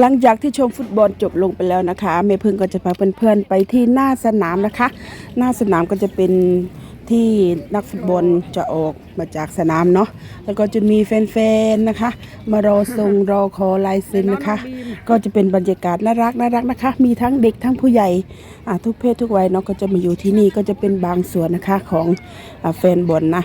หลังจากที่ชมฟุตบอลจบลงไปแล้วนะคะเมพึ่งก็จะพาเพื่อนๆไปที่หน้าสนามนะคะ หน้าสนามก็จะเป็นที่นักฟุตบอลจะออกมาจากสนามเนาะแล้วก็จะมีแฟนๆนะคะ มารอทรงรอขอลายเซ็นนะคะ ก็จะเป็นบรรยากาศน่ารักน่ารักนะคะ มีทั้งเด็กทั้งผู้ใหญ่ทุกเพศทุกวัยเนาะก็จะมาอยู่ที่นี่ก็จะเป็นบางส่วนนะคะของอแฟนบอลนะ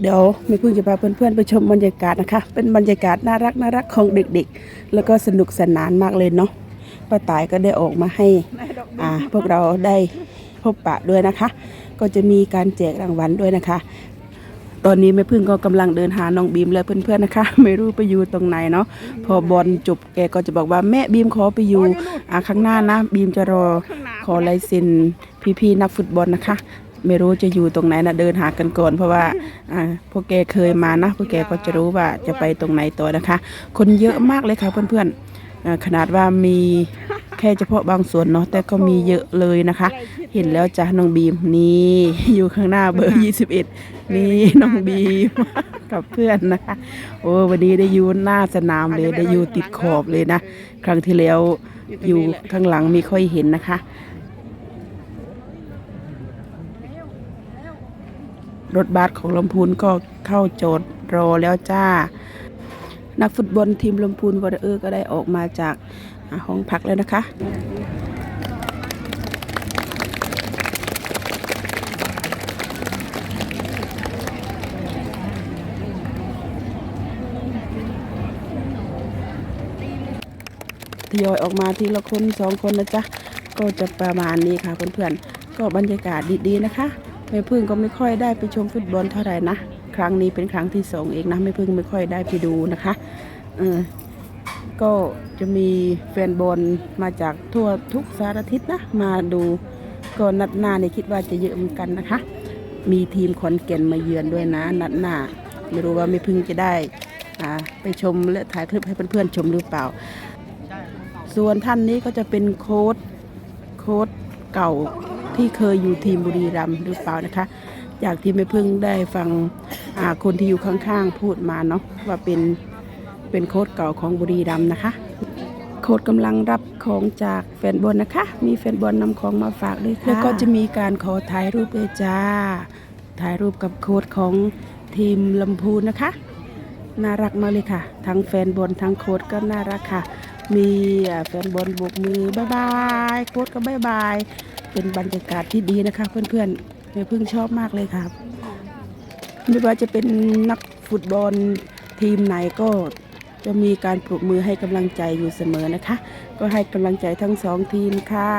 เดี๋ยวแม่พึ่งจะพาเพื่อนๆไปชมบรรยากาศนะคะ เป็นบรรยากาศน่ารักน่ารักของเด็กๆ แล้วก็สนุกสนานมากเลยเนาะป้าตายก็ได้ออกมาให้อ่าพวกเราได้พบปะด้วยนะคะ ก็จะมีการแจกรางวัลด้วยนะคะ ตอนนี้แม่พึ่งก็กำลังเดินหาน้องบีมและเพื่อนๆนะคะ ไม่รู้ไปอยู่ตรงไหนเนาะพอบอลจบแกก็จะบอกว่าแม่บีมขอไปอยู่อ่าข้างหน้านะบีมจะรอขอลายเซ็นพี่ๆนักฟุตบอลนะคะ ไม่รู้จะอยู่ตรงไหนนะเดินหากันก่อน เพราะว่าอ่าพวกแกเคยมานะพวกแกก็จะรู้ว่าจะไปตรงไหนต่อนะคะ คนเยอะมากเลยค่ะเพื่อนๆอ่าขนาดว่ามีแค่เฉพาะบางส่วนเนาะแต่ก็มีเยอะเลยนะคะ เห็นแล้วจ้ะน้องบีมนี่อยู่ข้างหน้าเบอร์ 21 นี่น้องบีม กับเพื่อนนะคะ โอ้วันนี้ได้อยู่หน้าสนามเลยได้อยู่ติดขอบเลยนะ ครั้งที่แล้วอยู่ข้างหลังไม่ค่อยเห็นนะคะ รถบัสของลำพูนก็เข้าโจทย์รอแล้วจ้า นักฟุตบอลทีมลำพูนวอร์เออร์ก็ได้ออกมาจากห้องพักแล้วนะคะทยอยออกมาทีละคนสองคนนะจ๊ะ ก็จะประมาณนี้ค่ะเพื่อนๆ ก็บรรยากาศดีๆนะคะ แม่พึ่งก็ไม่ค่อยได้ไปชมฟุตบอลเท่าไหร่นะ ครั้งนี้เป็นครั้งที่สองเองนะแม่พึ่งไม่ค่อยได้ไปดูนะคะเออก็จะมีแฟนบอลมาจากทั่วทุกสารทิศนะ มาดูก็นัดหน้าเนี่ยคิดว่าจะเยอะเหมือนกันนะคะ มีทีมขอนแก่นมาเยือนด้วยนะ นัดหน้า ไม่รู้ว่าแม่พึ่งจะได้ไปชมและถ่ายคลิปให้เพื่อนๆชมหรือเปล่า ส่วนท่านนี้ก็จะเป็นโค้ดโค้ดเก่า ที่เคยอยู่ทีมบุรีรัมย์หรือเปล่านะคะ จากที่ไม่เพิ่งได้ฟังคนที่อยู่ข้างๆพูดมาเนาะว่าเป็นเป็นโค้ดเก่าของบุรีรัมย์นะคะ โค้ดกำลังรับของจากแฟนบอลนะคะ มีแฟนบอลนำของมาฝากด้วยค่ะแล้วก็จะมีการขอถ่ายรูปด้วยจ้า ถ่ายรูปกับโค้ดของทีมลำพูนนะคะน่ารักมากเลยค่ะ ทั้งแฟนบอลทั้งโค้ดก็น่ารักค่ะ มีแฟนบอลโบกมือบายบายโค้ดก็บายบาย เป็นบรรยากาศที่ดีนะคะ เพื่อนๆแม่พึ่งชอบมากเลยครับ ไม่ว่าจะเป็นนักฟุตบอลทีมไหนก็จะมีการปรบมือให้กำลังใจอยู่เสมอนะคะ ก็ให้กำลังใจทั้งสองทีมค่ะ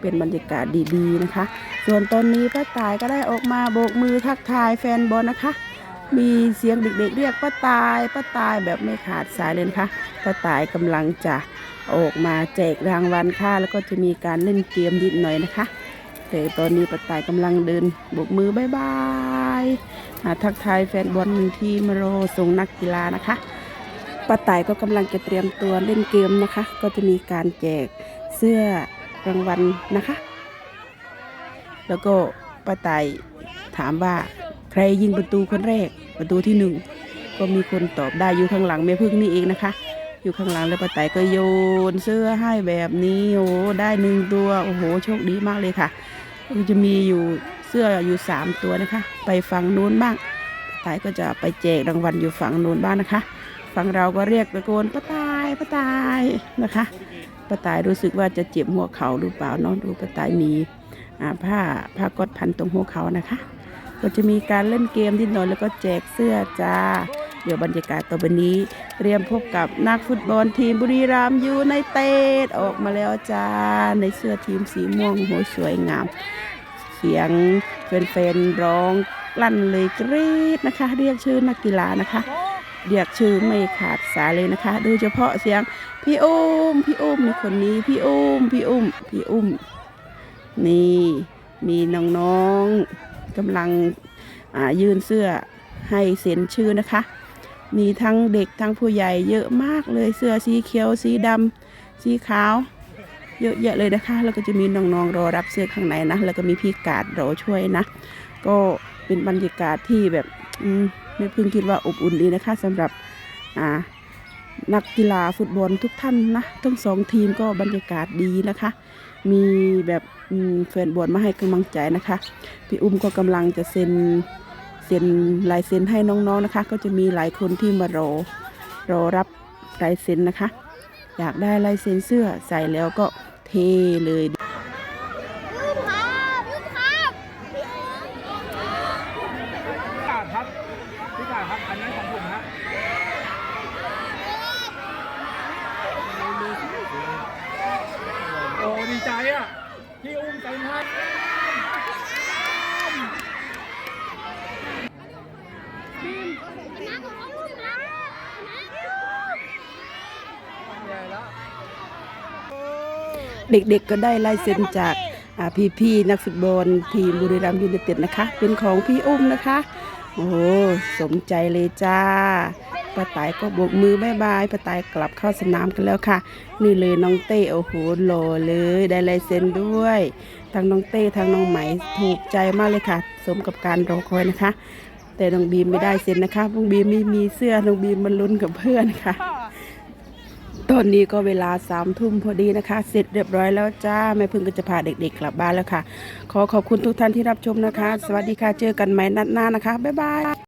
เป็นบรรยากาศดีๆนะคะ ส่วนตอนนี้ป้าตายก็ได้ออกมาโบกมือทักทายแฟนบอลนะคะ มีเสียงเด็กๆเรียกป้าตายป้าตายแบบไม่ขาดสายเลยนะคะป้าตายกำลังจะ ออกมาแจกรางวัลค่ะแล้วก็จะมีการเล่นเกมนิดหน่อยนะคะ แต่ตอนนี้ป้าตายกำลังเดินโบกมือบายบายหาทักทายแฟนบอลที่มารอส่งนักกีฬานะคะป้าตายก็กำลังจะเตรียมตัวเล่นเกมนะคะ ก็จะมีการแจกเสื้อรางวัลนะคะ แล้วก็ป้าตายถามว่าใครยิงประตูคนแรกประตูที่หนึ่งก็มีคนตอบได้อยู่ข้างหลังแม่พึ่งนี่เองนะคะ อยู่ข้างหลังแล้วป้าไต่ก็โยนเสื้อให้แบบนี้โอ้ได้หนึ่งตัวโอ้โหโชคดีมากเลยค่ะจะมีอยู่เสื้ออยู่สามตัวนะคะ ไปฝั่งนู้นบ้างป้าไต่ก็จะไปแจกรางวัลอยู่ฝั่งนู้นบ้างนะคะฝั่งเราก็เรียกตะโกนป้าตายป้าตายนะคะป้าตายรู้สึกว่าจะเจ็บหัวเข่าหรือเปล่าเนาะดูป้าตายมีผ้าผ้าก๊อตพันตรงหัวเข่านะคะ ก็จะมีการเล่นเกมนิดหน่อยแล้วก็แจกเสื้อจ้า เดี๋ยวบรรยากาศต่อไปนี้เตรียมพบกับนักฟุตบอลทีมบุรีรัมย์ยูไนเต็ดออกมาแล้วจ้าในเสื้อทีมสีม่วงโหสวยงาม เสียงแฟนๆร้องลั่นเลยกรี๊ดนะคะ เรียกชื่อนักกีฬานะคะเรียกชื่อไม่ขาดสายเลยนะคะ โดยเฉพาะเสียงพี่อุ้มพี่อุ้มมีคนนี้พี่อุ้มพี่อุ้มพี่อุ้มนี่มีน้องๆกำลังยื่นเสื้อให้เซ็นชื่อนะคะ มีทั้งเด็กทั้งผู้ใหญ่เยอะมากเลยเสื้อสีเขียวสีดำสีขาว เยอะแยะเลยนะคะ แล้วก็จะมีน้องๆรอรับเสื้อข้างในนะ แล้วก็มีพี่กาดรอช่วยนะ ก็เป็นบรรยากาศที่แบบไม่เพิ่งคิดว่าอบอุ่นดีนะคะสำหรับอ่านักกีฬาฟุตบอลทุกท่านนะทั้งสองทีมก็บรรยากาศดีนะคะ มีแบบแฟนบอลมาให้กำลังใจนะคะ พี่อุ้มก็กำลังจะเซ็น เซ็นลายเซ็นให้น้องๆนะคะ ก็จะมีหลายคนที่มารอรอรับลายเซ็นนะคะ อยากได้ลายเซ็นเสื้อใส่แล้วก็เทเลยกาดครับพี่กาดครับ อันนั้นของผมฮะโอ้ดีใจอะ พี่อุ้มใจมาก น้ำของเขาลูกนะ ใหญ่แล้ว เด็กๆก็ได้ลายเซ็นจากอ่พี่ๆนักฟุตบอลทีมบุรีรัมย์ยูไนเต็ดนะคะ เป็นของพี่อุ้มนะคะ โอ้โหสมใจเลยจ้าป้าตายก็โบกมือบายบายป้าตายกลับเข้าสนามกันแล้วค่ะ นี่เลยน้องเต้โอ้โหหล่อเลยได้ลายเซ็นด้วยทั้งน้องเต้ทั้งน้องไหมถูกใจมากเลยค่ะ สมกับการรอคอยนะคะ แต่น้องบีมไม่ได้เซ็นนะคะน้องบีมไม่มีเสื้อน้องบีมมันลุ้นกับเพื่อนค่ะ ตอนนี้ก็เวลาสามทุ่มพอดีนะคะ เสร็จเรียบร้อยแล้วจ้าแม่พึ่งก็จะพาเด็กๆกลับบ้านแล้วค่ะ ขอขอบคุณทุกท่านที่รับชมนะคะ สวัสดีค่ะเจอกันใหม่นัดหน้านะคะ บ๊ายบาย